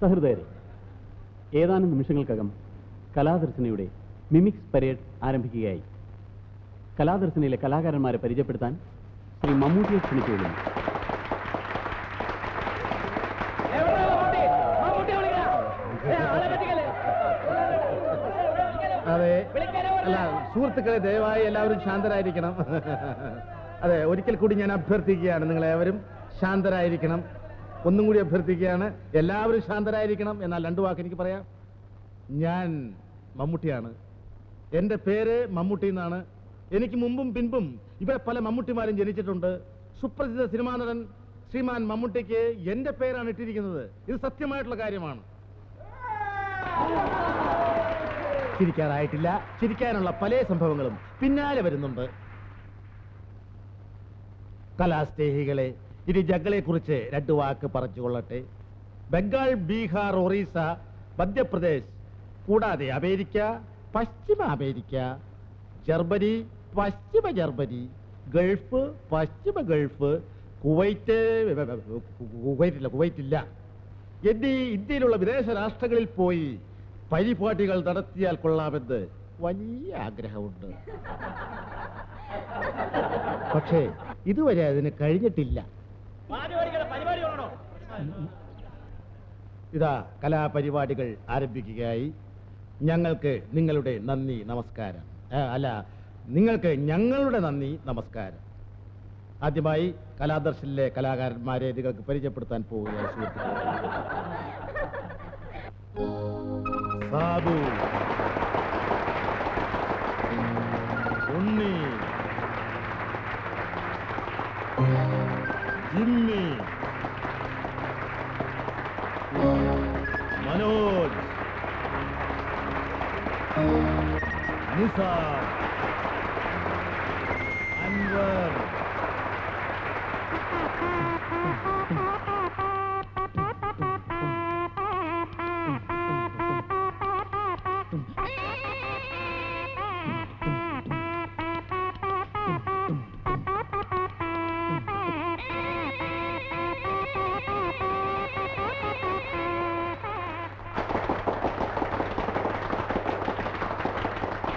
സഹൃദയരെ ഏതാനും നിമിഷങ്ങൾക്കകം കലാദർശനയുടെ mimics parade ആരംഭിക്കുകയായി. കലാദർശനയിലെ കലാകാരന്മാരെ പരിചയപ്പെടുത്താൻ ശ്രീ മമ്മൂട്ടിയെ ക്ഷണിച്ചുകൊള്ളുന്നു അതെ. അല്ല സുഹൃത്തുക്കളെ ദയവായി എല്ലാവരും ശാന്തരായിരിക്കണം. അതെ ഒരിക്കൽ കൂടി ഞാൻ അഭ്യർത്ഥിക്കുകയാണ് നിങ്ങൾ ഏവരും ശാന്തരായിരിക്കണം. ഒന്നും കൂടി അഭ്യർത്ഥിക്കുകയാണ്. എല്ലാവരും ശാന്തരായിരിക്കണം എന്നാൽ രണ്ടു വാക്ക് എനിക്ക് പറയാം. ഞാൻ മമ്മൂട്ടിയാണ്. എന്റെ പേര് മമ്മൂട്ടി എന്നാണ്. എനിക്ക് മുമ്പും പിൻപും ഇവിടെ പല മമ്മൂട്ടിമാരും ജനിച്ചിട്ടുണ്ട്. സുപ്രസിദ്ധ സിനിമാ നടൻ ശ്രീമാൻ മമ്മൂട്ടിക്ക് എന്റെ പേരാണ് ഇട്ടിരിക്കുന്നത്. ഇത് സത്യമായിട്ടുള്ള കാര്യമാണ്. ചിരിക്കാറായിട്ടില്ല. ചിരിക്കാനുള്ള പല സംഭവങ്ങളും പിന്നാലെ വരുന്നുണ്ട്. കലാസ്നേഹികളെ ഇനി ജങ്ങളെ കുറിച്ച് രണ്ട് വാക്ക് പറഞ്ഞുകൊള്ളട്ടെ. ബംഗാൾ ബീഹാർ ഒറീസ മധ്യപ്രദേശ് കൂടാതെ അമേരിക്ക പശ്ചിമ അമേരിക്ക. ജർമ്മനി പശ്ചിമ ജർമ്മനി. ഗൾഫ് പശ്ചിമ ഗൾഫ്. കുവൈറ്റ് കുവൈറ്റില്ല കുവൈറ്റില്ല. എന്നീ ഇന്ത്യയിലുള്ള വിദേശ രാഷ്ട്രങ്ങളിൽ പോയി പരിപാടികൾ നടത്തിയാൽ കൊള്ളാമെന്ന് വലിയ ആഗ്രഹമുണ്ട്. പക്ഷേ ഇതുവരെ അതിന് കഴിഞ്ഞിട്ടില്ല. ഇതാ കലാപരിപാടികൾ ആരംഭിക്കുകയായി. ഞങ്ങൾക്ക് നിങ്ങളുടെ നന്ദി നമസ്കാരം. അല്ല നിങ്ങൾക്ക് ഞങ്ങളുടെ നന്ദി നമസ്കാരം. ആദ്യമായി കലാദർശനിലെ കലാകാരന്മാരെ നിങ്ങൾക്ക് പരിചയപ്പെടുത്താൻ പോവുകയാണ് സാബു ഉണ്ണി. जिम्मी मनोज। निसार।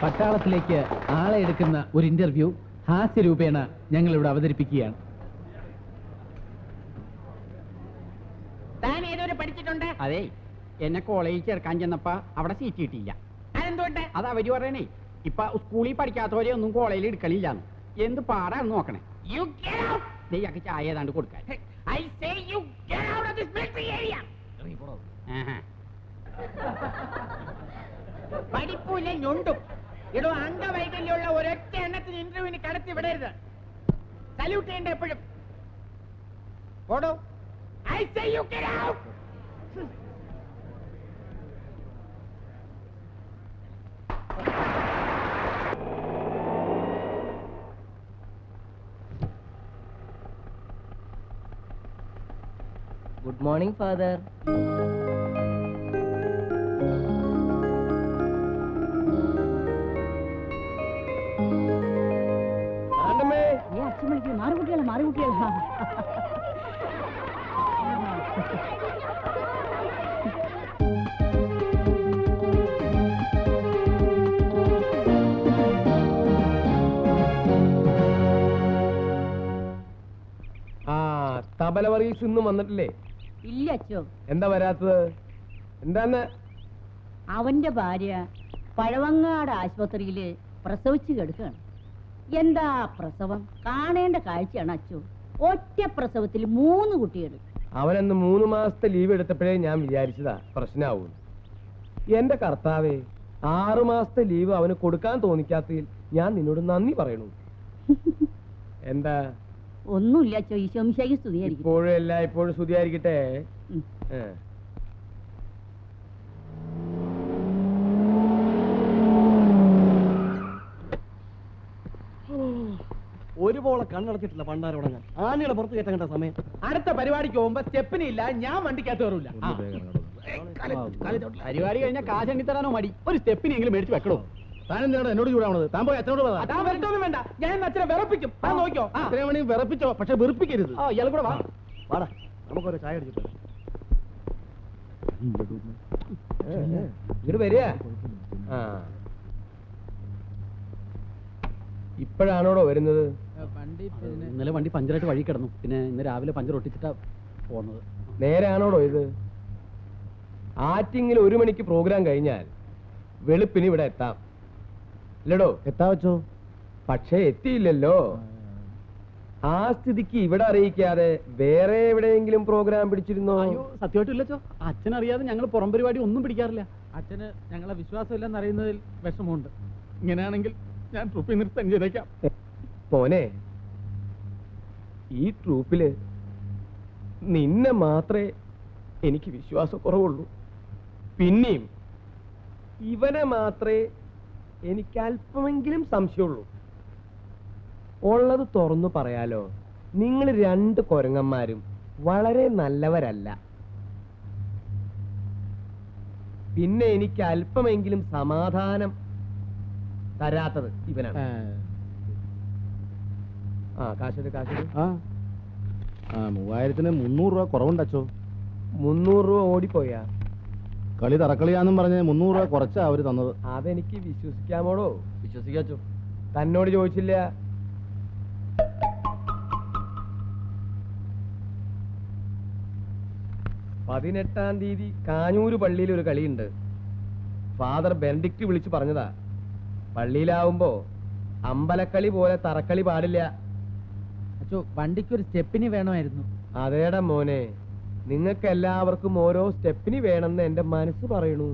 പട്ടാളത്തിലേക്ക് ആളെ എടുക്കുന്ന ഒരു ഇന്റർവ്യൂ ഹാസ്യരൂപേണ ഞങ്ങൾ ഇവിടെ അവതരിപ്പിക്കുകയാണ്. താൻ ഏതൊരു പഠിച്ചിട്ടുണ്ട്? അതെ എന്നെ കോളേജിൽ ചേർക്കാൻ ചെന്നപ്പോ അവിടെ സീറ്റ് കിട്ടിയില്ല. അതെന്തുകൊണ്ട്? അത് അവർ പറയണേ ഇപ്പൊ സ്കൂളിൽ പഠിക്കാത്തവരെ ഒന്നും കോളേജിൽ എടുക്കലില്ല എന്ത് പാടാന്ന് നോക്കണേ. യു ചായ ഏതാണ്ട് കൊടുക്കാൻ. I say you area. പഠിപ്പൂല ഞൊണ്ടും. ഇടോ അംഗവൈകല്യമുള്ള ഒരൊറ്റ എണ്ണത്തിന് ഇന്റർവ്യൂവിന് കടത്തി വിടരുത്. സല്യൂട്ട് ചെയ്യണ്ട എപ്പോഴും. ഓടോ I say you get out good morning father മാറുകുട്ടികളെ ആ തബല വർഗീസ് ഇന്നും വന്നിട്ടില്ലേ? ഇല്ല അച്ഛോ എന്താ വരാത്തത്? എന്താന്ന്? അവന്റെ ഭാര്യ പഴവങ്ങാട് ആശുപത്രിയിൽ പ്രസവിച്ചു കിടക്കുകയാണ്. എന്താ പ്രസവം? കാണേണ്ട കാഴ്ചയാണ് അച്ചു. ഒറ്റ പ്രസവത്തിൽ മൂന്ന് കുട്ടികൾ അവനന്ന് മൂന്ന് മാസത്തെ ലീവ് എടുത്തപ്പോഴേ ഞാൻ വിചാരിച്ചതാ പ്രശ്നമാവും എന്റെ കർത്താവേ ആറു മാസത്തെ ലീവ് അവന് കൊടുക്കാൻ തോന്നിക്കാത്തതിൽ ഞാൻ നിന്നോട് നന്ദി പറയണു. എന്താ? ഒന്നുമില്ല അച്ചോ ഈശോമിശായി സ്തുതിയായിരിക്കും ഇപ്പോഴും എല്ലാ ഇപ്പോഴും സ്തുതിയായിരിക്കട്ടെ. ഏ. ഒരുപോലെ കണ്ണടച്ചിട്ടില്ല പണ്ടാരം ഉടങ്ങാൻ ആനയുടെ പുറത്ത് കയറ്റേണ്ട സമയം. അടുത്ത പരിപാടിക്ക് പോകുമ്പോ സ്റ്റെപ്പിന് ഇല്ല ഞാൻ വണ്ടിക്കകത്ത് കയറൂല. ആ. പരിപാടി കഴിഞ്ഞാൽ കാശ് എണ്ണി തരാനോ മടി. ഒരു സ്റ്റെപ്പിനെങ്കിലും മേടിച്ച് വെക്കണോ? താൻ എന്തിനാണ് എന്നോട് ചൂടാവണത്? താൻ പോയി അച്ഛനോട് പറ അതാ വരട്ടൊന്നും വേണ്ട. ഞാൻ ഇന്ന് അച്ഛനെ വിറപ്പിക്കും. ആ നോക്കിയോ ആ. ഇത്രയും വേണമെങ്കിൽ വിറപ്പിച്ചോ പക്ഷെ വെറുപ്പിക്കരുത്. ആ ഇയാൾ കൂടെ വാ. വാടാ. നമുക്കൊരു ചായ അടിച്ചിട്ട് വരാം. ഇങ്ങോട്ട് വരിക. ആ. ഇപ്പോഴാണോടോ വരുന്നത്? ഇന്നലെ വണ്ടി പഞ്ചറായിട്ട് വഴി കിടന്നു. പിന്നെ ഇന്ന് രാവിലെ പഞ്ചർ ഒട്ടിച്ചിട്ടാ പോന്നത്. നേരാണോടോ ഇത്? ആറ്റിങ്ങിൽ ഒരു മണിക്ക് പ്രോഗ്രാം കഴിഞ്ഞാൽ വെളുപ്പിന് ഇവിടെ എത്താം. ഇല്ലടോ? എത്താ വെച്ചോ പക്ഷേ എത്തിയില്ലല്ലോ. ആ സ്ഥിതിക്ക് ഇവിടെ അറിയിക്കാതെ വേറെ എവിടെയെങ്കിലും പ്രോഗ്രാം പിടിച്ചിരുന്നോ? അയ്യോ അച്ഛൻ അറിയാതെ അച്ഛനറിയാതെ ഞങ്ങൾ പുറം പരിപാടി ഒന്നും പിടിക്കാറില്ല. അച്ഛന് ഞങ്ങളെ വിശ്വാസമില്ലെന്ന് അറിയുന്നതിൽ വിഷമമുണ്ട്. ഇങ്ങനെയാണെങ്കിൽ ഞാൻ ട്രിപ്പിൽ നിർത്തം ചെയ്തേക്കാം. മോനെ ഈ ട്രൂപ്പിൽ നിന്നെ മാത്രമേ എനിക്ക് വിശ്വാസക്കുറവുള്ളൂ. പിന്നെയും ഇവനെ മാത്രമേ എനിക്ക് അല്പമെങ്കിലും സംശയമുള്ളൂ. ഉള്ളത് തുറന്നു പറയാലോ. നിങ്ങൾ രണ്ട് കൊരങ്ങന്മാരും വളരെ നല്ലവരല്ല. പിന്നെ എനിക്ക് അല്പമെങ്കിലും സമാധാനം തരാത്തത് ഇവനാണ്. ആ കാശെടു കാശെടു. ആ. ആ മൂവായിരത്തിന് മുന്നൂറ് രൂപ കുറവുണ്ടച്ചോ? മുന്നൂറ് രൂപ ഓടിപ്പോയാ. കളി തറക്കളിയാന്നും പറഞ്ഞ് മുന്നൂറ് രൂപ കുറച്ചാ അവർ തന്നത്. അതെനിക്ക് വിശ്വസിക്കാമോടോ? വിശ്വസിക്കാച്ചോ. തന്നോട് ചോദിച്ചില്ല. പതിനെട്ടാം തീയതി കാഞ്ഞൂര് പള്ളിയിൽ ഒരു കളിയുണ്ട്. ഫാദർ ബെനഡിക്റ്റ് വിളിച്ചു പറഞ്ഞതാ. പള്ളിയിലാവുമ്പോ അമ്പലക്കളി പോലെ തറക്കളി പാടില്ല. അച്ഛോ വണ്ടിക്ക് ഒരു സ്റ്റെപ്പിന് വേണമായിരുന്നു. അതേടാ മോനെ. നിങ്ങൾക്ക് എല്ലാവർക്കും ഓരോ സ്റ്റെപ്പിന് വേണമെന്ന് എന്റെ മനസ്സ് പറയണു.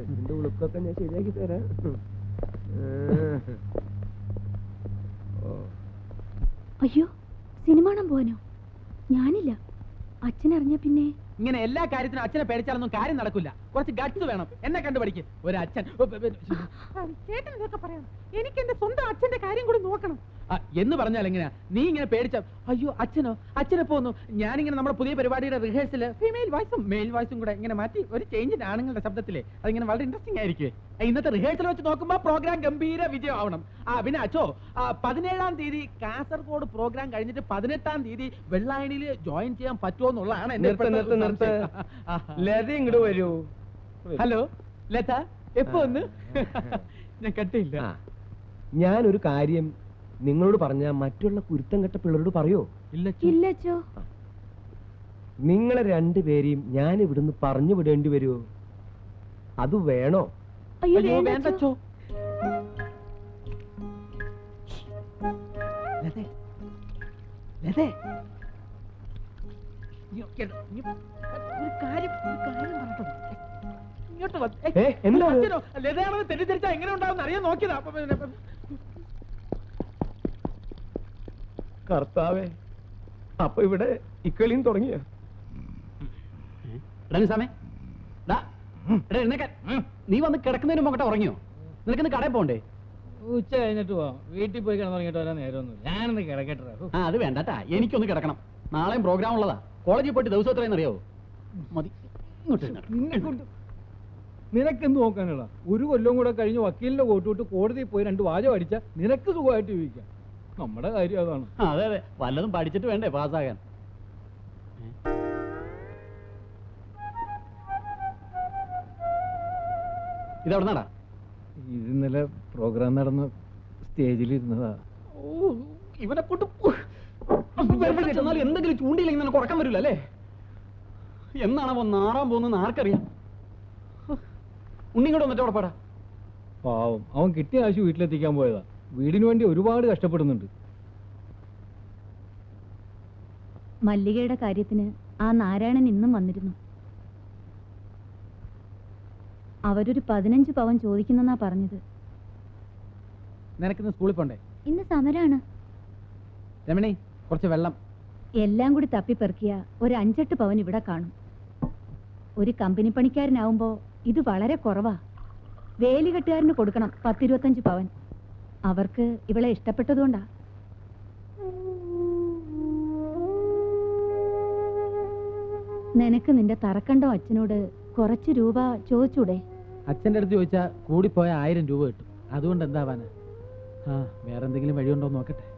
ഇതിന്റെ ഉളുക്കൊക്കെ ഞാൻ ശരിയാക്കി തരാം. അയ്യോ സിനിമ കാണാൻ പോവാനോ? ഞാനില്ല. അച്ഛൻ അറിഞ്ഞ പിന്നെ. ഇങ്ങനെ എല്ലാ കാര്യത്തിനും അച്ഛനെ പേടിച്ചാലൊന്നും കാര്യം നടക്കില്ല. കുറച്ച് ഗട്സ് വേണം. എന്നെ കണ്ടുപഠിക്ക്. ഒരു അച്ഛൻ. ചേട്ടൻ ഇതൊക്കെ പറയാം എനിക്ക് എന്റെ സ്വന്തം അച്ഛന്റെ കാര്യം കൂടി നോക്കണം. എന്ന് പറഞ്ഞാൽ എങ്ങനെയാ? നീ ഇങ്ങനെ പേടിച്ച അയ്യോ അച്ഛനോ? അച്ഛനെ പോന്നു. ഞാനിങ്ങനെ നമ്മുടെ പുതിയ പരിപാടിയുടെ റിഹേഴ്സൽ ഫീമെയിൽ വോയിസും മെയിൽ വോയിസും കൂടെ ഇങ്ങനെ മാറ്റി ഒരു ചേഞ്ച് ആണുങ്ങളുടെ ശബ്ദത്തിൽ. അതിങ്ങനെ വളരെ ഇൻട്രസ്റ്റിംഗ് ആയിരിക്കും ഇന്നത്തെ റിഹേഴ്സൽ വെച്ച് നോക്കുമ്പോ പ്രോഗ്രാം ഗംഭീര വിജയമാവണം. ആവണം ആ പിന്നെ അച്ഛോ പതിനേഴാം തീയതി കാസർഗോഡ് പ്രോഗ്രാം കഴിഞ്ഞിട്ട് പതിനെട്ടാം തീയതി വെള്ളായണിയിൽ ജോയിൻ ചെയ്യാൻ പറ്റുമോ എന്നുള്ളതാണ്. ലത ഇങ്ങോട്ട് വരൂ. ഹലോ ലത എപ്പോ ഒന്ന് ഞാൻ കട്ടിയില്ല. ഞാൻ ഞാനൊരു കാര്യം നിങ്ങളോട് പറഞ്ഞ മറ്റുള്ള കുരുത്തം കെട്ട പിള്ളേരോട് പറയോ? ഇല്ല ഇല്ല അച്ഛോ നിങ്ങളെ രണ്ടുപേരെയും ഞാൻ ഇവിടുന്ന് പറഞ്ഞു വിടേണ്ടി വരുമോ അത് വേണോ? ഒരു കാര്യം ഒരു കാര്യം പറഞ്ഞിട്ടുണ്ട്. ഇങ്ങോട്ട് ലതയാണെന്ന് തെറ്റിദ്ധരിച്ചാ എങ്ങനെ ഉണ്ടാവും അറിയാൻ നോക്കിയതാ. കർത്താവേ അപ്പൊ ഇവിടെ ഇക്കളിയും തുടങ്ങിയ? നീ വന്ന് കിടക്കുന്നതിന് മുമ്പ് ഉറങ്ങിയോ? നിനക്ക് കടയിൽ പോണ്ടേ? ഉച്ച കഴിഞ്ഞിട്ട് പോവാം. വീട്ടിൽ പോയി കിടന്നുറങ്ങിയിട്ട് വരാൻ നേരമൊന്നും ഞാനൊന്ന് കിടക്കട്ടെ ആ അത് വേണ്ടട്ടാ. എനിക്കൊന്ന് കിടക്കണം. നാളെയും പ്രോഗ്രാം ഉള്ളതാ. കോളേജിൽ പോയിട്ട് ദിവസം എത്രയെന്നറിയാവോ മതി. ഇങ്ങോട്ട് ഇരുന്നോ. നിനക്കെന്ത് നോക്കാനുള്ള? ഒരു കൊല്ലം കൂടെ കഴിഞ്ഞ് വക്കീലിന്റെ കോട്ടുവിട്ട് കോടതിയിൽ പോയി രണ്ട് വാചകം അടിച്ച നിനക്ക് സുഖമായിട്ട് ജീവിക്കാം. നമ്മുടെ കാര്യം അതാണ്. അതെ അതെ. വല്ലതും പഠിച്ചിട്ട് വേണ്ടേ പാസ്സാകാൻ? ഇതവിടെ ഇത് ഇന്നലെ പ്രോഗ്രാം നടന്ന സ്റ്റേജിൽ ഇരുന്നതാ ഓ ഇവനെ കൊണ്ട് എന്തെങ്കിലും ചൂണ്ടിയില്ലെങ്കിൽ നിനക്ക് ഉറക്കം വരില്ല അല്ലേ? എന്നാണ് അവൻ നാറാൻ പോകുന്നത് ആർക്കറിയാം? ഉണ്ണിങ്ങോട്ട് വന്നിട്ട് അവിടെ പാടാ. പാവം അവൻ കിട്ടിയ ആശു വീട്ടിലെത്തിക്കാൻ പോയതാ. വീടിന് വേണ്ടി ഒരുപാട് കഷ്ടപ്പെടുന്നുണ്ട്. മല്ലികയുടെ കാര്യത്തിന് ആ നാരായണൻ ഇന്നും വന്നിരുന്നു. അവരൊരു പതിനഞ്ച് പവൻ ചോദിക്കുന്നെന്നാ പറഞ്ഞത്. നിനക്കിന്ന് സ്കൂളിൽ പോണ്ടേ? ഇന്ന് സമരാണ്. രമണി കുറച്ച് വെള്ളം. എല്ലാം കൂടി തപ്പിപ്പെറുക്കിയ ഒരു അഞ്ചെട്ട് പവൻ ഇവിടെ കാണും. ഒരു കമ്പനി പണിക്കാരനാവുമ്പോ ഇത് വളരെ കുറവാ. വേലികെട്ടുകാരന് കൊടുക്കണം പത്തിരുപത്തഞ്ച് പവൻ. അവർക്ക് ഇവളെ ഇഷ്ടപ്പെട്ടതുകൊണ്ടാ. നിനക്ക് നിന്റെ തറക്കണ്ടോ അച്ഛനോട്? കുറച്ച് രൂപ ചോദിച്ചൂടെ? അച്ഛന്റെ അടുത്ത് ചോദിച്ചാൽ കൂടിപ്പോയ ആയിരം രൂപ കിട്ടും. അതുകൊണ്ട് എന്താവാനാ ആ വേറെന്തെങ്കിലും വഴിയുണ്ടോ നോക്കട്ടെ.